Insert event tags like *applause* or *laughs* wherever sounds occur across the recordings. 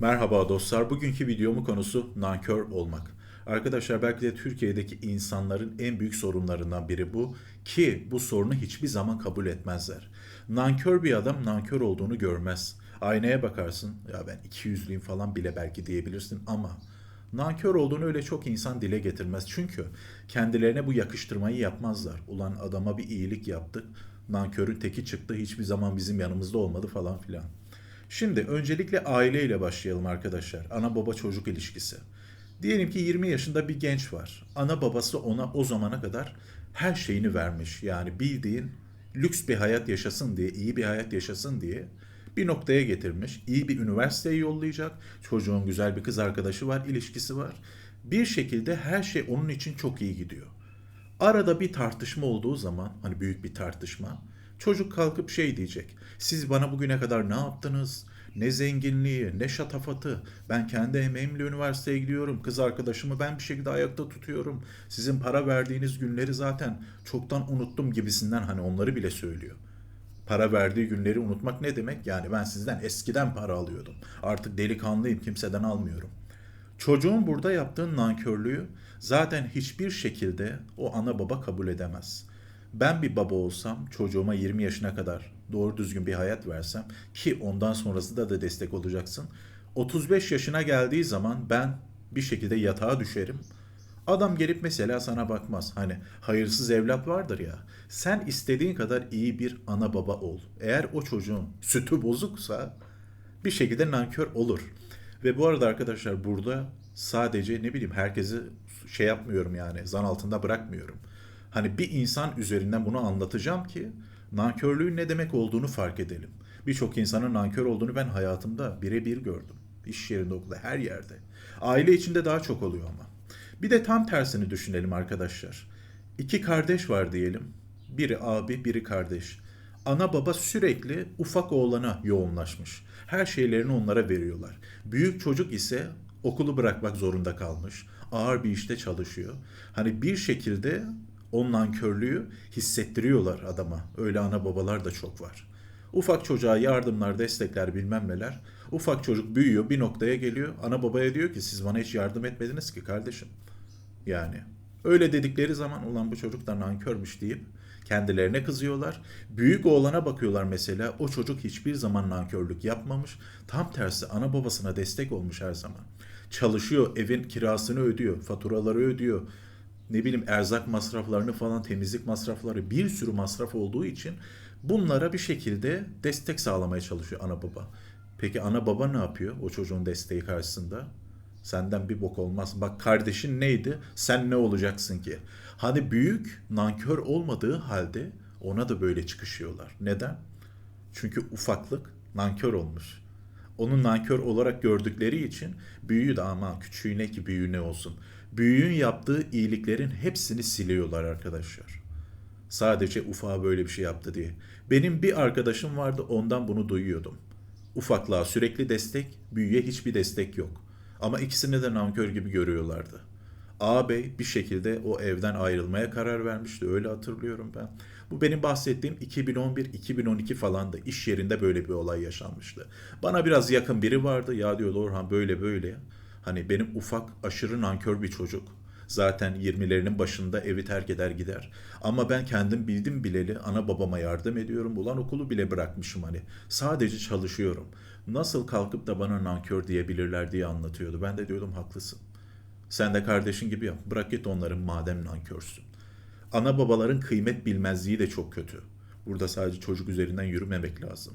Merhaba dostlar. Bugünkü videomun konusu nankör olmak. Arkadaşlar belki de Türkiye'deki insanların en büyük sorunlarından biri bu ki bu sorunu hiçbir zaman kabul etmezler. Nankör bir adam nankör olduğunu görmez. Aynaya bakarsın ya ben iki yüzlüyüm falan bile belki diyebilirsin ama nankör olduğunu öyle çok insan dile getirmez. Çünkü kendilerine bu yakıştırmayı yapmazlar. Ulan adama bir iyilik yaptık. Nankörün teki çıktı hiçbir zaman bizim yanımızda olmadı falan filan. Şimdi öncelikle aileyle başlayalım arkadaşlar. Ana baba çocuk ilişkisi. Diyelim ki 20 yaşında bir genç var. Ana babası ona o zamana kadar her şeyini vermiş. Yani bildiğin lüks bir hayat yaşasın diye, iyi bir hayat yaşasın diye bir noktaya getirmiş. İyi bir üniversiteye yollayacak. Çocuğun güzel bir kız arkadaşı var, ilişkisi var. Bir şekilde her şey onun için çok iyi gidiyor. Arada bir tartışma olduğu zaman, hani büyük bir tartışma, çocuk kalkıp şey diyecek. Siz bana bugüne kadar ne yaptınız? Ne zenginliği, ne şatafatı. Ben kendi emeğimle üniversiteye gidiyorum. Kız arkadaşımı ben bir şekilde ayakta tutuyorum. Sizin para verdiğiniz günleri zaten çoktan unuttum gibisinden hani onları bile söylüyor. Para verdiği günleri unutmak ne demek? Yani ben sizden eskiden para alıyordum. Artık delikanlıyım kimseden almıyorum. Çocuğun burada yaptığı nankörlüğü zaten hiçbir şekilde o ana baba kabul edemez. Ben bir baba olsam çocuğuma 20 yaşına kadar doğru düzgün bir hayat versem ki ondan sonrası da da destek olacaksın. 35 yaşına geldiği zaman ben bir şekilde yatağa düşerim. Adam gelip mesela sana bakmaz. Hani hayırsız evlat vardır ya. Sen istediğin kadar iyi bir ana baba ol. Eğer o çocuğun sütü bozuksa bir şekilde nankör olur. Ve bu arada arkadaşlar burada sadece ne bileyim herkesi şey yapmıyorum yani zan altında bırakmıyorum. Hani bir insan üzerinden bunu anlatacağım ki nankörlüğün ne demek olduğunu fark edelim. Birçok insanın nankör olduğunu ben hayatımda birebir gördüm. İş yerinde, okulda, her yerde. Aile içinde daha çok oluyor ama. Bir de tam tersini düşünelim arkadaşlar. İki kardeş var diyelim. Biri abi, biri kardeş. Ana baba sürekli ufak oğlana yoğunlaşmış. Her şeylerini onlara veriyorlar. Büyük çocuk ise okulu bırakmak zorunda kalmış. Ağır bir işte çalışıyor. Hani bir şekilde o nankörlüğü hissettiriyorlar adama. Öyle ana babalar da çok var. Ufak çocuğa yardımlar, destekler bilmem neler. Ufak çocuk büyüyor bir noktaya geliyor. Ana babaya diyor ki siz bana hiç yardım etmediniz ki kardeşim. Yani öyle dedikleri zaman ulan bu çocuk da nankörmüş deyip kendilerine kızıyorlar. Büyük oğlana bakıyorlar mesela o çocuk hiçbir zaman nankörlük yapmamış. Tam tersi ana babasına destek olmuş her zaman. Çalışıyor, evin kirasını ödüyor, faturaları ödüyor, ne bileyim erzak masraflarını falan temizlik masrafları bir sürü masraf olduğu için bunlara bir şekilde destek sağlamaya çalışıyor ana baba. Peki ana baba ne yapıyor o çocuğun desteği karşısında? Senden bir bok olmaz. Bak kardeşin neydi? Sen ne olacaksın ki? Hani büyük nankör olmadığı halde ona da böyle çıkışıyorlar. Neden? Çünkü ufaklık nankör olmuş. Onu nankör olarak gördükleri için büyüğü de ama küçüğü ne ki büyüğü ne olsun. Büyüğün yaptığı iyiliklerin hepsini siliyorlar arkadaşlar. Sadece ufağa böyle bir şey yaptı diye. Benim bir arkadaşım vardı ondan bunu duyuyordum. Ufaklığa sürekli destek, büyüye hiçbir destek yok. Ama ikisini de nankör gibi görüyorlardı. Ağabey bir şekilde o evden ayrılmaya karar vermişti. Öyle hatırlıyorum ben. Bu benim bahsettiğim 2011-2012 falan da iş yerinde böyle bir olay yaşanmıştı. Bana biraz yakın biri vardı. Ya diyor Orhan böyle böyle. Hani benim ufak aşırı nankör bir çocuk. Zaten 20'lerinin başında evi terk eder gider. Ama ben kendim bildim bileli ana babama yardım ediyorum. Ulan okulu bile bırakmışım hani. Sadece çalışıyorum. Nasıl kalkıp da bana nankör diyebilirler diye anlatıyordu. Ben de diyordum haklısın. Sen de kardeşin gibi yap. Bırak git onların madem nankörsün. Ana babaların kıymet bilmezliği de çok kötü. Burada sadece çocuk üzerinden yürümemek lazım.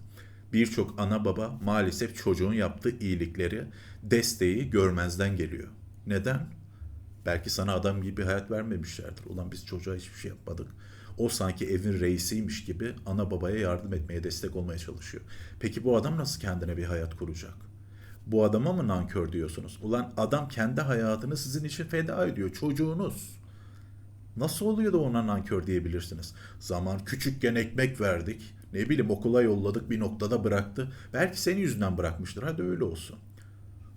Birçok ana baba maalesef çocuğun yaptığı iyilikleri, desteği görmezden geliyor. Neden? Belki sana adam gibi hayat vermemişlerdir. Ulan biz çocuğa hiçbir şey yapmadık. O sanki evin reisiymiş gibi ana babaya yardım etmeye, destek olmaya çalışıyor. Peki bu adam nasıl kendine bir hayat kuracak? Bu adama mı nankör diyorsunuz? Ulan adam kendi hayatını sizin için feda ediyor. Çocuğunuz. Nasıl oluyor da ona nankör diyebilirsiniz? Zaman küçükken ekmek verdik. Ne bileyim okula yolladık bir noktada bıraktı. Belki senin yüzünden bırakmıştır. Hadi öyle olsun.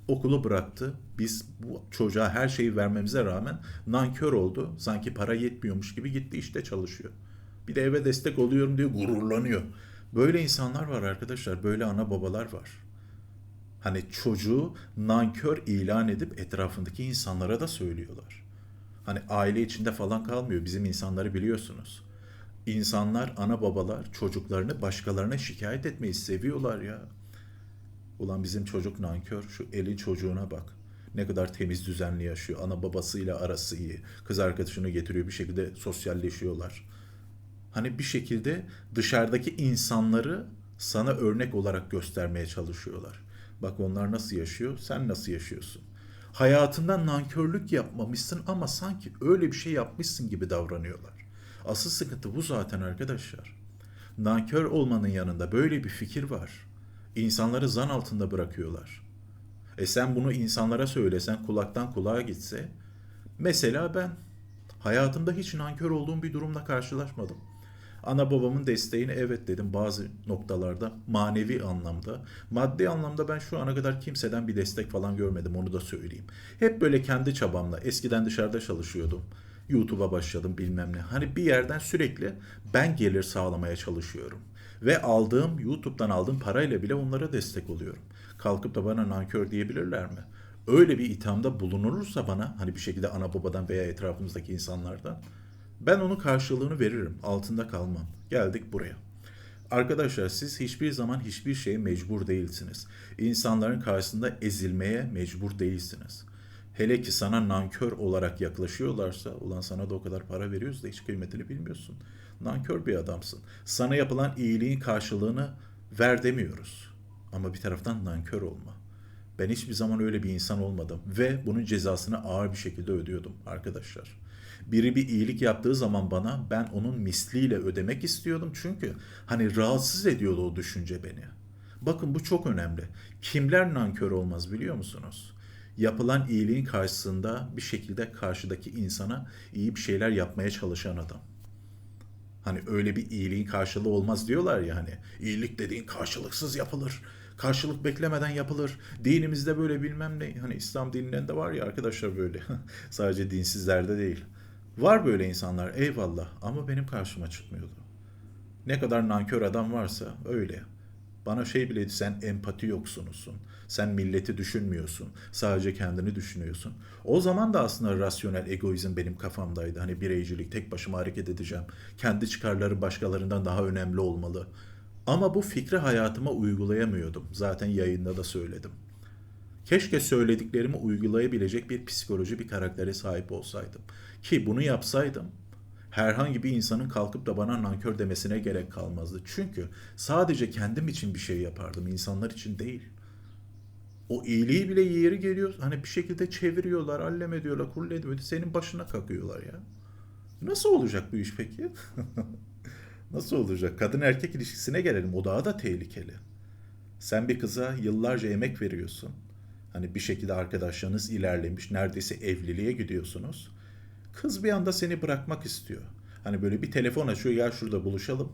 Okulu bıraktı. Biz bu çocuğa her şeyi vermemize rağmen nankör oldu. Sanki para yetmiyormuş gibi gitti işte çalışıyor. Bir de eve destek oluyorum diye gururlanıyor. Böyle insanlar var arkadaşlar. Böyle ana babalar var. Hani çocuğu nankör ilan edip etrafındaki insanlara da söylüyorlar. Hani aile içinde falan kalmıyor. Bizim insanları biliyorsunuz. İnsanlar, ana babalar çocuklarını başkalarına şikayet etmeyi seviyorlar ya. Ulan bizim çocuk nankör. Şu elin çocuğuna bak. Ne kadar temiz düzenli yaşıyor. Ana babasıyla arası iyi. Kız arkadaşını getiriyor bir şekilde sosyalleşiyorlar. Hani bir şekilde dışarıdaki insanları sana örnek olarak göstermeye çalışıyorlar. Bak onlar nasıl yaşıyor, sen nasıl yaşıyorsun? Hayatından nankörlük yapmamışsın ama sanki öyle bir şey yapmışsın gibi davranıyorlar. Asıl sıkıntı bu zaten arkadaşlar. Nankör olmanın yanında böyle bir fikir var. İnsanları zan altında bırakıyorlar. E sen bunu insanlara söylesen kulaktan kulağa gitse. Mesela ben hayatımda hiç nankör olduğum bir durumla karşılaşmadım. Ana babamın desteğini evet dedim bazı noktalarda manevi anlamda. Maddi anlamda ben şu ana kadar kimseden bir destek falan görmedim onu da söyleyeyim. Hep böyle kendi çabamla eskiden dışarıda çalışıyordum. YouTube'a başladım bilmem ne. Hani bir yerden sürekli ben gelir sağlamaya çalışıyorum. Ve aldığım YouTube'dan aldığım parayla bile onlara destek oluyorum. Kalkıp da bana nankör diyebilirler mi? Öyle bir ithamda bulunursa bana hani bir şekilde ana babadan veya etrafımızdaki insanlardan ben onun karşılığını veririm. Altında kalmam. Geldik buraya. Arkadaşlar siz hiçbir zaman hiçbir şeye mecbur değilsiniz. İnsanların karşısında ezilmeye mecbur değilsiniz. Hele ki sana nankör olarak yaklaşıyorlarsa, ulan sana da o kadar para veriyoruz da hiç kıymetini bilmiyorsun. Nankör bir adamsın. Sana yapılan iyiliğin karşılığını ver demiyoruz. Ama bir taraftan nankör olma. Ben hiçbir zaman öyle bir insan olmadım ve bunun cezasını ağır bir şekilde ödüyordum arkadaşlar. Biri bir iyilik yaptığı zaman bana ben onun misliyle ödemek istiyordum çünkü hani rahatsız ediyordu o düşünce beni. Bakın bu çok önemli. Kimler nankör olmaz biliyor musunuz? Yapılan iyiliğin karşısında bir şekilde karşıdaki insana iyi bir şeyler yapmaya çalışan adam. Hani öyle bir iyiliğin karşılığı olmaz diyorlar ya hani. iyilik dediğin karşılıksız yapılır. Karşılık beklemeden yapılır. Dinimizde böyle bilmem ne. Hani İslam dininden de var ya arkadaşlar böyle. *laughs* Sadece dinsizlerde değil. Var böyle insanlar eyvallah ama benim karşıma çıkmıyordu. Ne kadar nankör adam varsa öyle. Bana şey bile sen empati yoksunusun. Sen milleti düşünmüyorsun. Sadece kendini düşünüyorsun. O zaman da aslında rasyonel egoizm benim kafamdaydı. Hani bireycilik, tek başıma hareket edeceğim. Kendi çıkarları başkalarından daha önemli olmalı. Ama bu fikri hayatıma uygulayamıyordum. Zaten yayında da söyledim. Keşke söylediklerimi uygulayabilecek bir psikoloji, bir karaktere sahip olsaydım. Ki bunu yapsaydım herhangi bir insanın kalkıp da bana nankör demesine gerek kalmazdı. Çünkü sadece kendim için bir şey yapardım, insanlar için değil. O iyiliği bile yeri geliyor, hani bir şekilde çeviriyorlar, allem ediyorlar, kulle ediyorlar, senin başına kakıyorlar ya. Nasıl olacak bu iş peki? *laughs* Nasıl olacak? Kadın erkek ilişkisine gelelim, o daha da tehlikeli. Sen bir kıza yıllarca emek veriyorsun. Hani bir şekilde arkadaşlarınız ilerlemiş, neredeyse evliliğe gidiyorsunuz. Kız bir anda seni bırakmak istiyor. Hani böyle bir telefon açıyor, gel şurada buluşalım.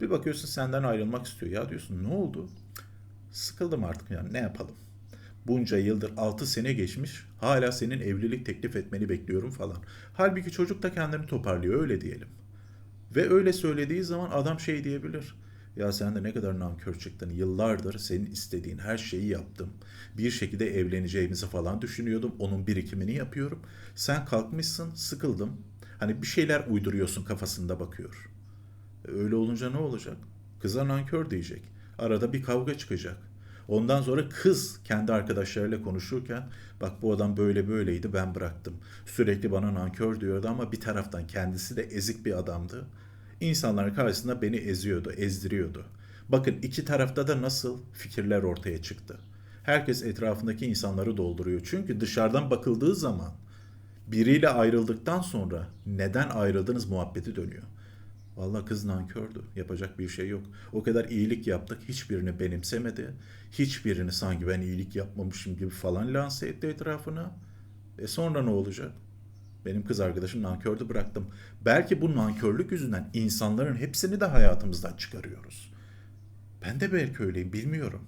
Bir bakıyorsun senden ayrılmak istiyor. Ya diyorsun ne oldu? Sıkıldım artık yani ne yapalım? Bunca yıldır 6 sene geçmiş hala senin evlilik teklif etmeni bekliyorum falan. Halbuki çocuk da kendini toparlıyor öyle diyelim. Ve öyle söylediği zaman adam şey diyebilir. Ya sen de ne kadar nankör çıktın. Yıllardır senin istediğin her şeyi yaptım. Bir şekilde evleneceğimizi falan düşünüyordum. Onun birikimini yapıyorum. Sen kalkmışsın, sıkıldım. Hani bir şeyler uyduruyorsun kafasında bakıyor. Öyle olunca ne olacak? Kıza nankör diyecek. Arada bir kavga çıkacak. Ondan sonra kız kendi arkadaşlarıyla konuşurken bak bu adam böyle böyleydi ben bıraktım. Sürekli bana nankör diyordu ama bir taraftan kendisi de ezik bir adamdı. İnsanların karşısında beni eziyordu, ezdiriyordu. Bakın iki tarafta da nasıl fikirler ortaya çıktı. Herkes etrafındaki insanları dolduruyor. Çünkü dışarıdan bakıldığı zaman biriyle ayrıldıktan sonra neden ayrıldınız muhabbeti dönüyor. Valla kız nankördü. Yapacak bir şey yok. O kadar iyilik yaptık. Hiçbirini benimsemedi. Hiçbirini sanki ben iyilik yapmamışım gibi falan lanse etti etrafına. E sonra ne olacak? Benim kız arkadaşım nankördü bıraktım. Belki bu nankörlük yüzünden insanların hepsini de hayatımızdan çıkarıyoruz. Ben de belki öyleyim bilmiyorum.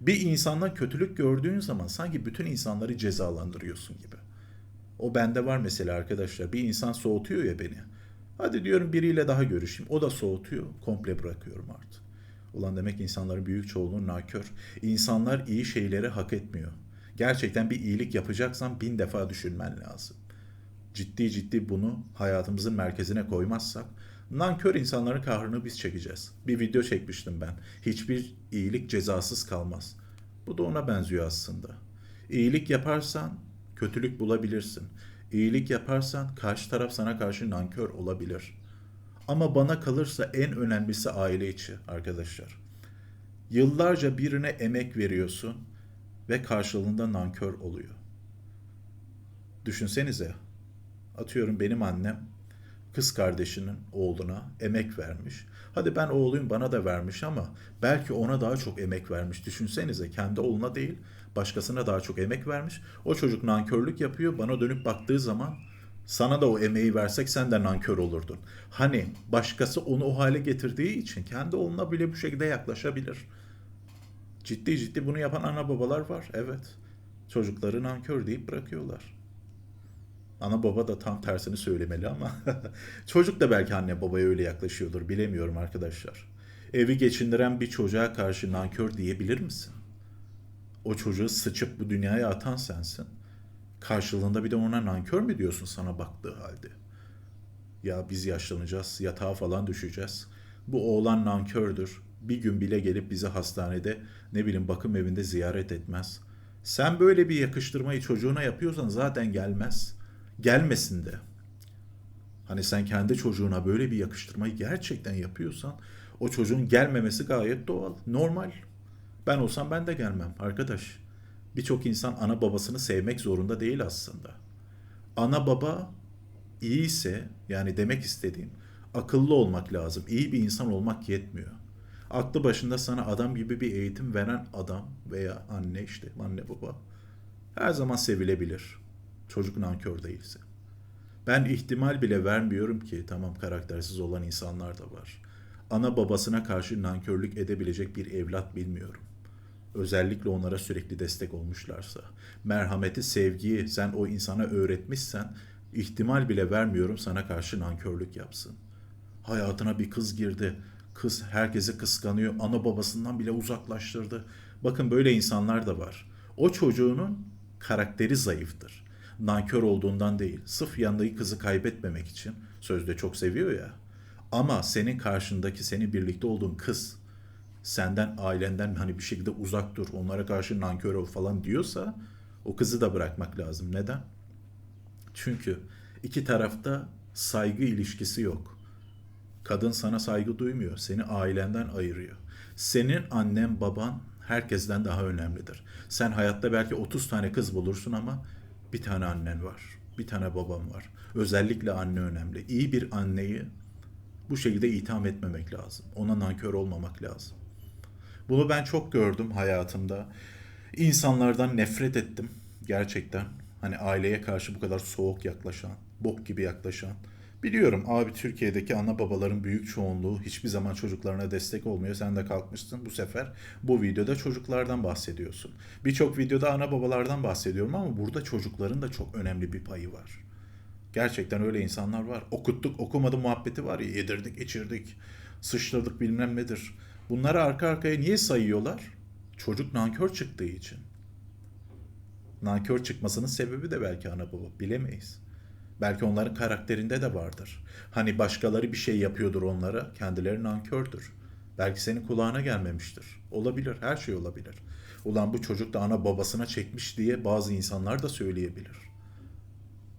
Bir insandan kötülük gördüğün zaman sanki bütün insanları cezalandırıyorsun gibi. O bende var mesela arkadaşlar. Bir insan soğutuyor ya beni. Hadi diyorum biriyle daha görüşeyim. O da soğutuyor. Komple bırakıyorum artık. Ulan demek insanların büyük çoğunluğu nankör. İnsanlar iyi şeyleri hak etmiyor. Gerçekten bir iyilik yapacaksan bin defa düşünmen lazım. Ciddi ciddi bunu hayatımızın merkezine koymazsak nankör insanların kahrını biz çekeceğiz. Bir video çekmiştim ben. Hiçbir iyilik cezasız kalmaz. Bu da ona benziyor aslında. İyilik yaparsan kötülük bulabilirsin. İyilik yaparsan karşı taraf sana karşı nankör olabilir. Ama bana kalırsa en önemlisi aile içi arkadaşlar. Yıllarca birine emek veriyorsun ve karşılığında nankör oluyor. Düşünsenize. Atıyorum benim annem kız kardeşinin oğluna emek vermiş. Hadi ben oğluyum bana da vermiş ama belki ona daha çok emek vermiş. Düşünsenize kendi oğluna değil başkasına daha çok emek vermiş. O çocuk nankörlük yapıyor. Bana dönüp baktığı zaman sana da o emeği versek sen de nankör olurdun. Hani başkası onu o hale getirdiği için kendi oğluna bile bu şekilde yaklaşabilir. Ciddi ciddi bunu yapan ana babalar var. Evet. Çocukları nankör deyip bırakıyorlar. Ana baba da tam tersini söylemeli ama *laughs* çocuk da belki anne babaya öyle yaklaşıyordur. Bilemiyorum arkadaşlar. Evi geçindiren bir çocuğa karşı nankör diyebilir misin? O çocuğu sıçıp bu dünyaya atan sensin. Karşılığında bir de ona nankör mü diyorsun sana baktığı halde? Ya biz yaşlanacağız, yatağa falan düşeceğiz. Bu oğlan nankördür. Bir gün bile gelip bizi hastanede ne bileyim bakım evinde ziyaret etmez. Sen böyle bir yakıştırmayı çocuğuna yapıyorsan zaten gelmez. Gelmesin de. Hani sen kendi çocuğuna böyle bir yakıştırmayı gerçekten yapıyorsan o çocuğun gelmemesi gayet doğal, normal. Ben olsam ben de gelmem arkadaş. Birçok insan ana babasını sevmek zorunda değil aslında. Ana baba iyiyse yani demek istediğim akıllı olmak lazım. İyi bir insan olmak yetmiyor. Aklı başında sana adam gibi bir eğitim veren adam veya anne işte anne baba her zaman sevilebilir. Çocuk nankör değilse. Ben ihtimal bile vermiyorum ki tamam karaktersiz olan insanlar da var. Ana babasına karşı nankörlük edebilecek bir evlat bilmiyorum. Özellikle onlara sürekli destek olmuşlarsa. Merhameti, sevgiyi sen o insana öğretmişsen ihtimal bile vermiyorum sana karşı nankörlük yapsın. Hayatına bir kız girdi. Kız herkesi kıskanıyor. Ana babasından bile uzaklaştırdı. Bakın böyle insanlar da var. O çocuğunun karakteri zayıftır. Nankör olduğundan değil. Sırf yanındaki kızı kaybetmemek için. Sözde çok seviyor ya. Ama senin karşındaki, senin birlikte olduğun kız senden, ailenden hani bir şekilde uzak dur, onlara karşı nankör ol falan diyorsa o kızı da bırakmak lazım. Neden? Çünkü iki tarafta saygı ilişkisi yok. Kadın sana saygı duymuyor, seni ailenden ayırıyor. Senin annen, baban herkesten daha önemlidir. Sen hayatta belki 30 tane kız bulursun ama bir tane annen var, bir tane baban var. Özellikle anne önemli. İyi bir anneyi bu şekilde itham etmemek lazım. Ona nankör olmamak lazım. Bunu ben çok gördüm hayatımda. İnsanlardan nefret ettim gerçekten. Hani aileye karşı bu kadar soğuk yaklaşan, bok gibi yaklaşan. Biliyorum abi Türkiye'deki ana babaların büyük çoğunluğu hiçbir zaman çocuklarına destek olmuyor. Sen de kalkmışsın bu sefer bu videoda çocuklardan bahsediyorsun. Birçok videoda ana babalardan bahsediyorum ama burada çocukların da çok önemli bir payı var. Gerçekten öyle insanlar var. Okuttuk okumadı muhabbeti var ya yedirdik içirdik sıçtırdık bilmem nedir. Bunları arka arkaya niye sayıyorlar? Çocuk nankör çıktığı için. Nankör çıkmasının sebebi de belki ana baba bilemeyiz. Belki onların karakterinde de vardır. Hani başkaları bir şey yapıyordur onlara, kendileri nankördür. Belki senin kulağına gelmemiştir. Olabilir, her şey olabilir. Ulan bu çocuk da ana babasına çekmiş diye bazı insanlar da söyleyebilir.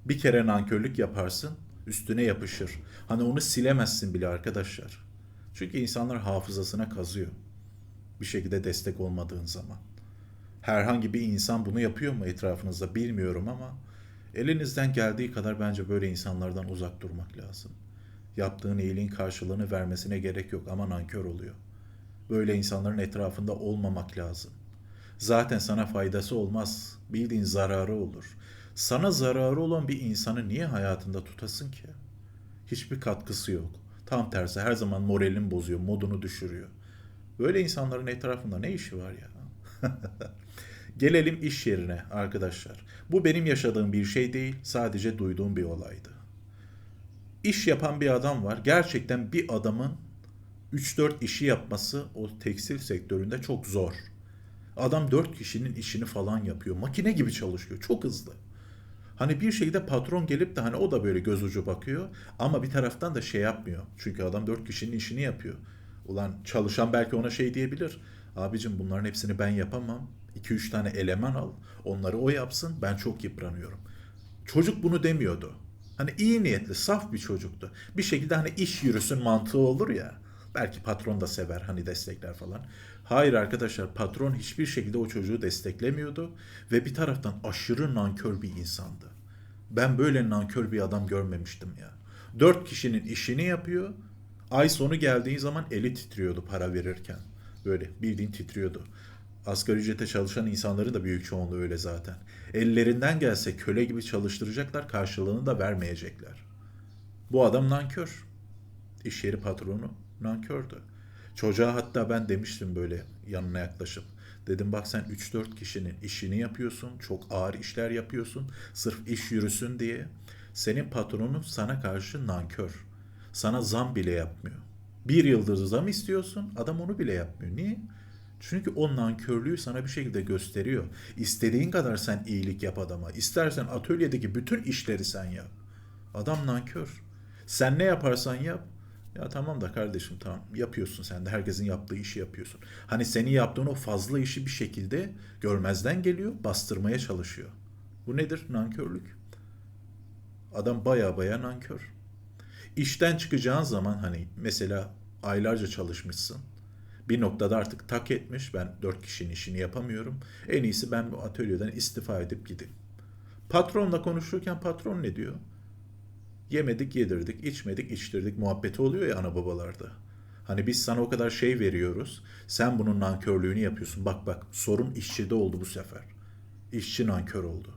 Bir kere nankörlük yaparsın, üstüne yapışır. Hani onu silemezsin bile arkadaşlar. Çünkü insanlar hafızasına kazıyor. Bir şekilde destek olmadığın zaman. Herhangi bir insan bunu yapıyor mu etrafınızda bilmiyorum ama elinizden geldiği kadar bence böyle insanlardan uzak durmak lazım. Yaptığın iyiliğin karşılığını vermesine gerek yok ama nankör oluyor. Böyle insanların etrafında olmamak lazım. Zaten sana faydası olmaz, bildiğin zararı olur. Sana zararı olan bir insanı niye hayatında tutasın ki? Hiçbir katkısı yok. Tam tersi her zaman moralini bozuyor, modunu düşürüyor. Böyle insanların etrafında ne işi var ya? *laughs* Gelelim iş yerine arkadaşlar. Bu benim yaşadığım bir şey değil, sadece duyduğum bir olaydı. İş yapan bir adam var. Gerçekten bir adamın 3-4 işi yapması o tekstil sektöründe çok zor. Adam 4 kişinin işini falan yapıyor. Makine gibi çalışıyor. Çok hızlı. Hani bir şekilde patron gelip de hani o da böyle göz ucu bakıyor ama bir taraftan da şey yapmıyor. Çünkü adam 4 kişinin işini yapıyor. Ulan çalışan belki ona şey diyebilir. Abicim bunların hepsini ben yapamam. 2-3 tane eleman al. Onları o yapsın. Ben çok yıpranıyorum. Çocuk bunu demiyordu. Hani iyi niyetli, saf bir çocuktu. Bir şekilde hani iş yürüsün mantığı olur ya. Belki patron da sever hani destekler falan. Hayır arkadaşlar patron hiçbir şekilde o çocuğu desteklemiyordu ve bir taraftan aşırı nankör bir insandı. Ben böyle nankör bir adam görmemiştim ya. Dört kişinin işini yapıyor. Ay sonu geldiği zaman eli titriyordu para verirken. Böyle bildiğin titriyordu. Asgari ücrete çalışan insanların da büyük çoğunluğu öyle zaten. Ellerinden gelse köle gibi çalıştıracaklar, karşılığını da vermeyecekler. Bu adam nankör. İş yeri patronu nankördü. Çocuğa hatta ben demiştim böyle yanına yaklaşıp. Dedim bak sen 3-4 kişinin işini yapıyorsun. Çok ağır işler yapıyorsun. Sırf iş yürüsün diye. Senin patronun sana karşı nankör. Sana zam bile yapmıyor. Bir yıldız zam istiyorsun. Adam onu bile yapmıyor. Niye? Çünkü o nankörlüğü sana bir şekilde gösteriyor. İstediğin kadar sen iyilik yap adama. İstersen atölyedeki bütün işleri sen yap. Adam nankör. Sen ne yaparsan yap. Ya tamam da kardeşim tamam yapıyorsun sen de herkesin yaptığı işi yapıyorsun. Hani senin yaptığın o fazla işi bir şekilde görmezden geliyor, bastırmaya çalışıyor. Bu nedir? Nankörlük. Adam baya baya nankör. İşten çıkacağın zaman hani mesela aylarca çalışmışsın. Bir noktada artık tak etmiş ben dört kişinin işini yapamıyorum. En iyisi ben bu atölyeden istifa edip gideyim. Patronla konuşurken patron ne diyor? Yemedik yedirdik, içmedik içtirdik muhabbeti oluyor ya ana babalarda. Hani biz sana o kadar şey veriyoruz. Sen bunun nankörlüğünü yapıyorsun. Bak bak sorun işçide oldu bu sefer. İşçi nankör oldu.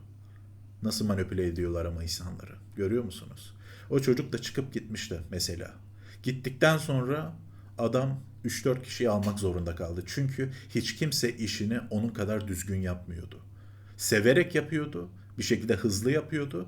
Nasıl manipüle ediyorlar ama insanları. Görüyor musunuz? O çocuk da çıkıp gitmişti mesela. Gittikten sonra adam 3-4 kişiyi almak zorunda kaldı. Çünkü hiç kimse işini onun kadar düzgün yapmıyordu. Severek yapıyordu. Bir şekilde hızlı yapıyordu.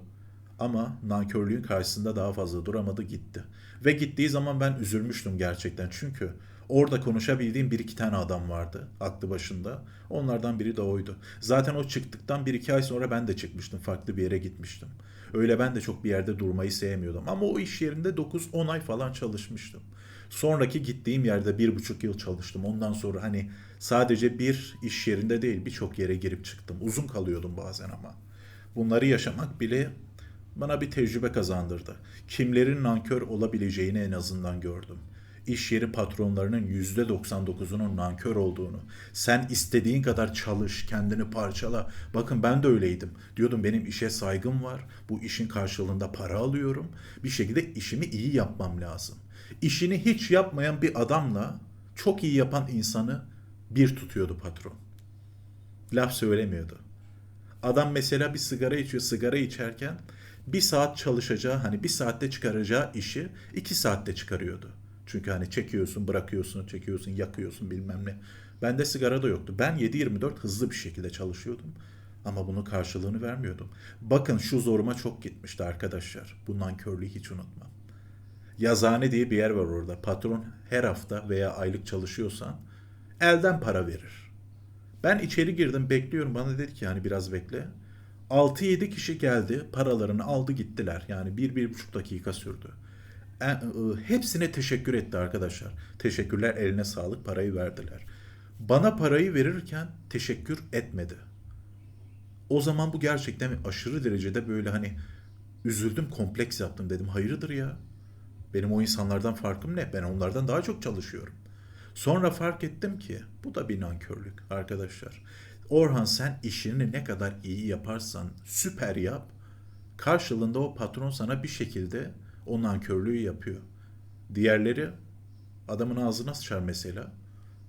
Ama nankörlüğün karşısında daha fazla duramadı gitti. Ve gittiği zaman ben üzülmüştüm gerçekten. Çünkü orada konuşabildiğim bir iki tane adam vardı aklı başında. Onlardan biri de oydu. Zaten o çıktıktan bir iki ay sonra ben de çıkmıştım. Farklı bir yere gitmiştim. Öyle ben de çok bir yerde durmayı sevmiyordum. Ama o iş yerinde 9-10 ay falan çalışmıştım. Sonraki gittiğim yerde bir buçuk yıl çalıştım. Ondan sonra hani sadece bir iş yerinde değil birçok yere girip çıktım. Uzun kalıyordum bazen ama. Bunları yaşamak bile bana bir tecrübe kazandırdı. Kimlerin nankör olabileceğini en azından gördüm. İş yeri patronlarının %99'unun nankör olduğunu. Sen istediğin kadar çalış, kendini parçala. Bakın ben de öyleydim. Diyordum benim işe saygım var. Bu işin karşılığında para alıyorum. Bir şekilde işimi iyi yapmam lazım. İşini hiç yapmayan bir adamla çok iyi yapan insanı bir tutuyordu patron. Laf söylemiyordu. Adam mesela bir sigara içiyor. Sigara içerken bir saat çalışacağı hani bir saatte çıkaracağı işi iki saatte çıkarıyordu. Çünkü hani çekiyorsun, bırakıyorsun, çekiyorsun, yakıyorsun bilmem ne. Bende sigara da yoktu. Ben 7-24 hızlı bir şekilde çalışıyordum. Ama bunun karşılığını vermiyordum. Bakın şu zoruma çok gitmişti arkadaşlar. Bu nankörlüğü hiç unutmam. Yazhane diye bir yer var orada. Patron her hafta veya aylık çalışıyorsan elden para verir. Ben içeri girdim bekliyorum. Bana dedi ki hani biraz bekle. 6-7 kişi geldi, paralarını aldı gittiler. Yani 1-1,5 dakika sürdü. E, e, hepsine teşekkür etti arkadaşlar. Teşekkürler, eline sağlık, parayı verdiler. Bana parayı verirken teşekkür etmedi. O zaman bu gerçekten aşırı derecede böyle hani üzüldüm, kompleks yaptım dedim. Hayırdır ya? Benim o insanlardan farkım ne? Ben onlardan daha çok çalışıyorum. Sonra fark ettim ki bu da bir nankörlük arkadaşlar. Orhan sen işini ne kadar iyi yaparsan süper yap. Karşılığında o patron sana bir şekilde o nankörlüğü yapıyor. Diğerleri adamın ağzına sıçar mesela.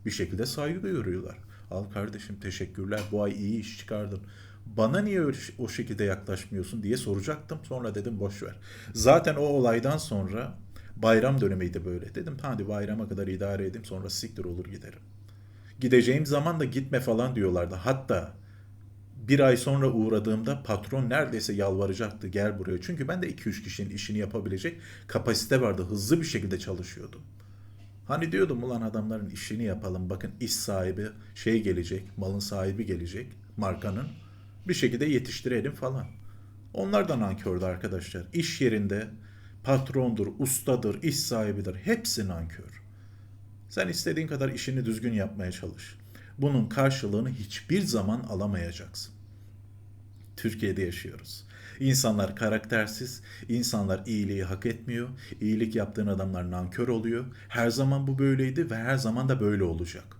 Bir şekilde saygı duyuruyorlar. Al kardeşim teşekkürler bu ay iyi iş çıkardın. Bana niye o şekilde yaklaşmıyorsun diye soracaktım. Sonra dedim boş ver. Zaten o olaydan sonra bayram dönemiydi böyle. Dedim hadi bayrama kadar idare edeyim sonra siktir olur giderim. Gideceğim zaman da gitme falan diyorlardı. Hatta bir ay sonra uğradığımda patron neredeyse yalvaracaktı gel buraya. Çünkü ben de 2-3 kişinin işini yapabilecek kapasite vardı. Hızlı bir şekilde çalışıyordum. Hani diyordum ulan adamların işini yapalım. Bakın iş sahibi şey gelecek, malın sahibi gelecek, markanın. Bir şekilde yetiştirelim falan. Onlar da nankördü arkadaşlar. İş yerinde patrondur, ustadır, iş sahibidir. Hepsi nankör. Sen istediğin kadar işini düzgün yapmaya çalış. Bunun karşılığını hiçbir zaman alamayacaksın. Türkiye'de yaşıyoruz. İnsanlar karaktersiz, insanlar iyiliği hak etmiyor. İyilik yaptığın adamlar nankör oluyor. Her zaman bu böyleydi ve her zaman da böyle olacak.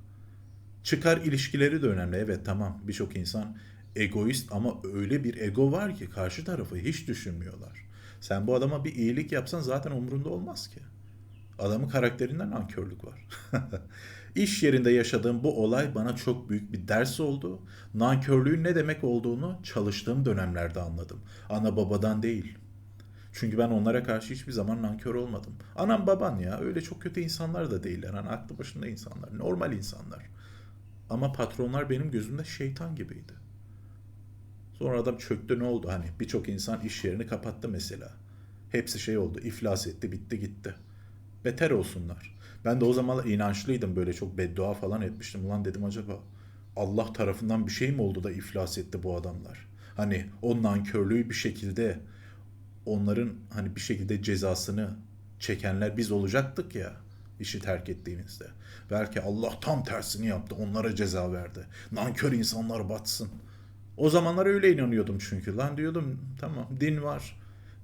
Çıkar ilişkileri de önemli. Evet tamam birçok insan egoist ama öyle bir ego var ki karşı tarafı hiç düşünmüyorlar. Sen bu adama bir iyilik yapsan zaten umurunda olmaz ki. Adamın karakterinden nankörlük var. *laughs* İş yerinde yaşadığım bu olay bana çok büyük bir ders oldu. Nankörlüğün ne demek olduğunu çalıştığım dönemlerde anladım. Ana babadan değil. Çünkü ben onlara karşı hiçbir zaman nankör olmadım. Anam baban ya öyle çok kötü insanlar da değiller. Hani aklı başında insanlar, normal insanlar. Ama patronlar benim gözümde şeytan gibiydi. Sonra adam çöktü ne oldu? Hani birçok insan iş yerini kapattı mesela. Hepsi şey oldu, iflas etti, bitti gitti. Beter olsunlar. Ben de o zamanlar inançlıydım böyle çok beddua falan etmiştim. Ulan dedim acaba Allah tarafından bir şey mi oldu da iflas etti bu adamlar? Hani o nankörlüğü bir şekilde onların hani bir şekilde cezasını çekenler biz olacaktık ya işi terk ettiğimizde. Belki Allah tam tersini yaptı. Onlara ceza verdi. Nankör insanlar batsın. O zamanlar öyle inanıyordum çünkü. Lan diyordum tamam din var.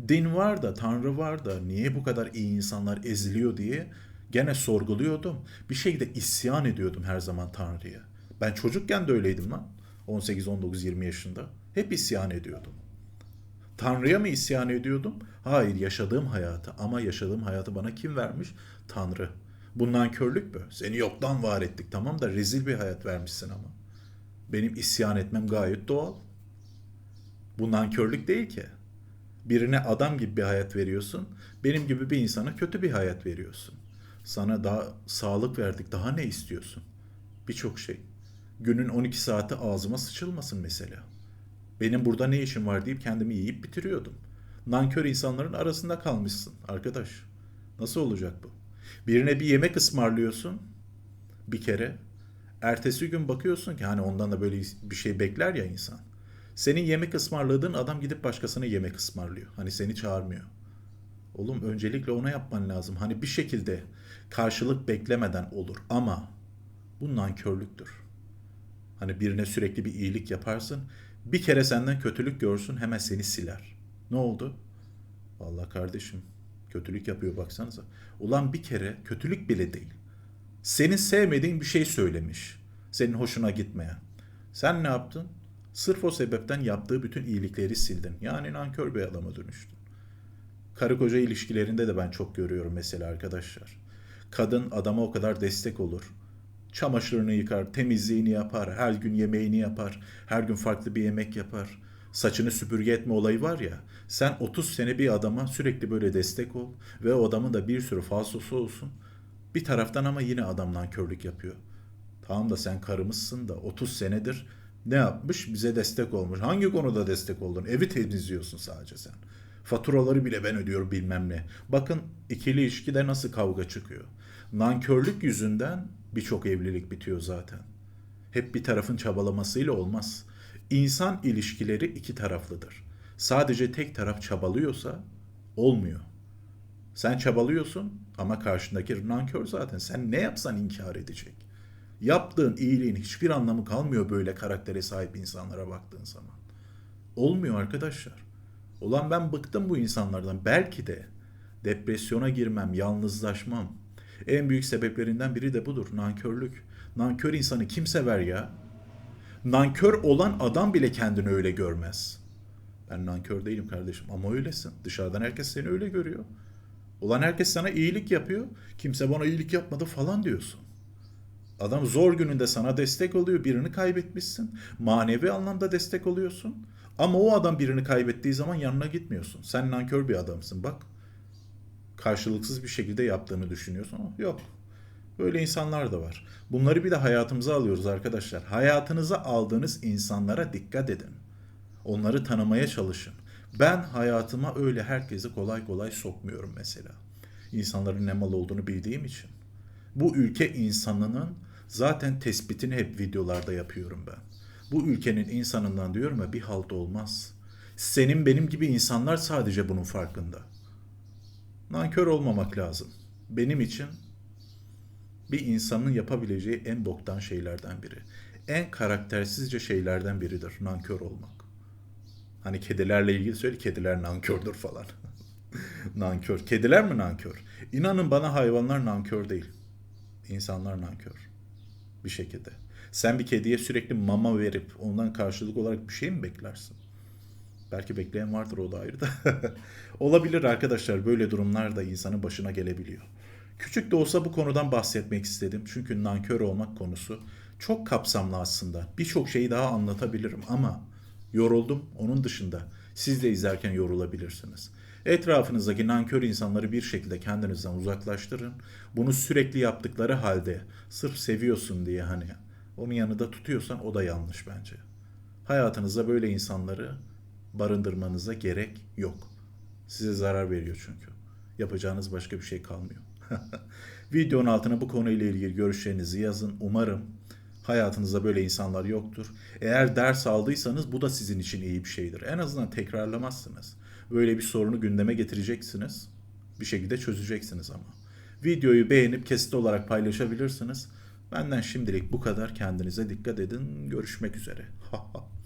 Din var da Tanrı var da niye bu kadar iyi insanlar eziliyor diye gene sorguluyordum. Bir şekilde isyan ediyordum her zaman Tanrı'ya. Ben çocukken de öyleydim lan. 18, 19, 20 yaşında. Hep isyan ediyordum. Tanrı'ya mı isyan ediyordum? Hayır yaşadığım hayatı ama yaşadığım hayatı bana kim vermiş? Tanrı. Bundan körlük mü? Seni yoktan var ettik tamam da rezil bir hayat vermişsin ama. Benim isyan etmem gayet doğal. Bundan körlük değil ki. Birine adam gibi bir hayat veriyorsun. Benim gibi bir insana kötü bir hayat veriyorsun. Sana daha sağlık verdik. Daha ne istiyorsun? Birçok şey. Günün 12 saati ağzıma sıçılmasın mesela. Benim burada ne işim var deyip kendimi yiyip bitiriyordum. Nankör insanların arasında kalmışsın arkadaş. Nasıl olacak bu? Birine bir yemek ısmarlıyorsun bir kere. Ertesi gün bakıyorsun ki hani ondan da böyle bir şey bekler ya insan. Senin yemek ısmarladığın adam gidip başkasına yemek ısmarlıyor. Hani seni çağırmıyor. Oğlum öncelikle ona yapman lazım. Hani bir şekilde karşılık beklemeden olur ama bu nankörlüktür. Hani birine sürekli bir iyilik yaparsın. Bir kere senden kötülük görsün hemen seni siler. Ne oldu? Vallahi kardeşim kötülük yapıyor baksanıza. Ulan bir kere kötülük bile değil. Senin sevmediğin bir şey söylemiş. Senin hoşuna gitmeyen. Sen ne yaptın? Sırf o sebepten yaptığı bütün iyilikleri sildin. Yani nankör bir adama dönüştün. Karı koca ilişkilerinde de ben çok görüyorum mesela arkadaşlar. Kadın adama o kadar destek olur. Çamaşırını yıkar, temizliğini yapar, her gün yemeğini yapar, her gün farklı bir yemek yapar. Saçını süpürge etme olayı var ya. Sen 30 sene bir adama sürekli böyle destek ol ve o adamın da bir sürü falsosu olsun. Bir taraftan ama yine adamdan körlük yapıyor. Tamam da sen karımızsın da 30 senedir ne yapmış? Bize destek olmuş. Hangi konuda destek oldun? Evi temizliyorsun sadece sen. Faturaları bile ben ödüyorum bilmem ne. Bakın ikili ilişkide nasıl kavga çıkıyor. Nankörlük yüzünden birçok evlilik bitiyor zaten. Hep bir tarafın çabalamasıyla olmaz. İnsan ilişkileri iki taraflıdır. Sadece tek taraf çabalıyorsa olmuyor. Sen çabalıyorsun ama karşındaki nankör zaten. Sen ne yapsan inkar edecek. Yaptığın iyiliğin hiçbir anlamı kalmıyor böyle karaktere sahip insanlara baktığın zaman. Olmuyor arkadaşlar. Ulan ben bıktım bu insanlardan. Belki de depresyona girmem, yalnızlaşmam. En büyük sebeplerinden biri de budur. Nankörlük. Nankör insanı kim sever ya? Nankör olan adam bile kendini öyle görmez. Ben nankör değilim kardeşim ama öylesin. Dışarıdan herkes seni öyle görüyor. Ulan herkes sana iyilik yapıyor. Kimse bana iyilik yapmadı falan diyorsun. Adam zor gününde sana destek oluyor. Birini kaybetmişsin. Manevi anlamda destek oluyorsun. Ama o adam birini kaybettiği zaman yanına gitmiyorsun. Sen nankör bir adamsın bak. Karşılıksız bir şekilde yaptığını düşünüyorsun ama yok. Böyle insanlar da var. Bunları bir de hayatımıza alıyoruz arkadaşlar. Hayatınıza aldığınız insanlara dikkat edin. Onları tanımaya çalışın. Ben hayatıma öyle herkesi kolay kolay sokmuyorum mesela. İnsanların ne mal olduğunu bildiğim için. Bu ülke insanının zaten tespitini hep videolarda yapıyorum ben. Bu ülkenin insanından diyorum ya bir halt olmaz. Senin benim gibi insanlar sadece bunun farkında. Nankör olmamak lazım. Benim için bir insanın yapabileceği en boktan şeylerden biri. En karaktersizce şeylerden biridir nankör olmak. Hani kedilerle ilgili söyle kediler nankördür falan. *laughs* nankör. Kediler mi nankör? İnanın bana hayvanlar nankör değil. İnsanlar nankör. Bir şekilde. Sen bir kediye sürekli mama verip ondan karşılık olarak bir şey mi beklersin? Belki bekleyen vardır o da ayrı da. *laughs* Olabilir arkadaşlar böyle durumlar da insanın başına gelebiliyor. Küçük de olsa bu konudan bahsetmek istedim. Çünkü nankör olmak konusu çok kapsamlı aslında. Birçok şeyi daha anlatabilirim ama yoruldum. Onun dışında siz de izlerken yorulabilirsiniz. Etrafınızdaki nankör insanları bir şekilde kendinizden uzaklaştırın. Bunu sürekli yaptıkları halde sırf seviyorsun diye hani onun yanında tutuyorsan o da yanlış bence. Hayatınızda böyle insanları barındırmanıza gerek yok. Size zarar veriyor çünkü. Yapacağınız başka bir şey kalmıyor. *laughs* Videonun altına bu konuyla ilgili görüşlerinizi yazın. Umarım hayatınızda böyle insanlar yoktur. Eğer ders aldıysanız bu da sizin için iyi bir şeydir. En azından tekrarlamazsınız. Böyle bir sorunu gündeme getireceksiniz. Bir şekilde çözeceksiniz ama. Videoyu beğenip kesit olarak paylaşabilirsiniz. Benden şimdilik bu kadar. Kendinize dikkat edin. Görüşmek üzere. *laughs*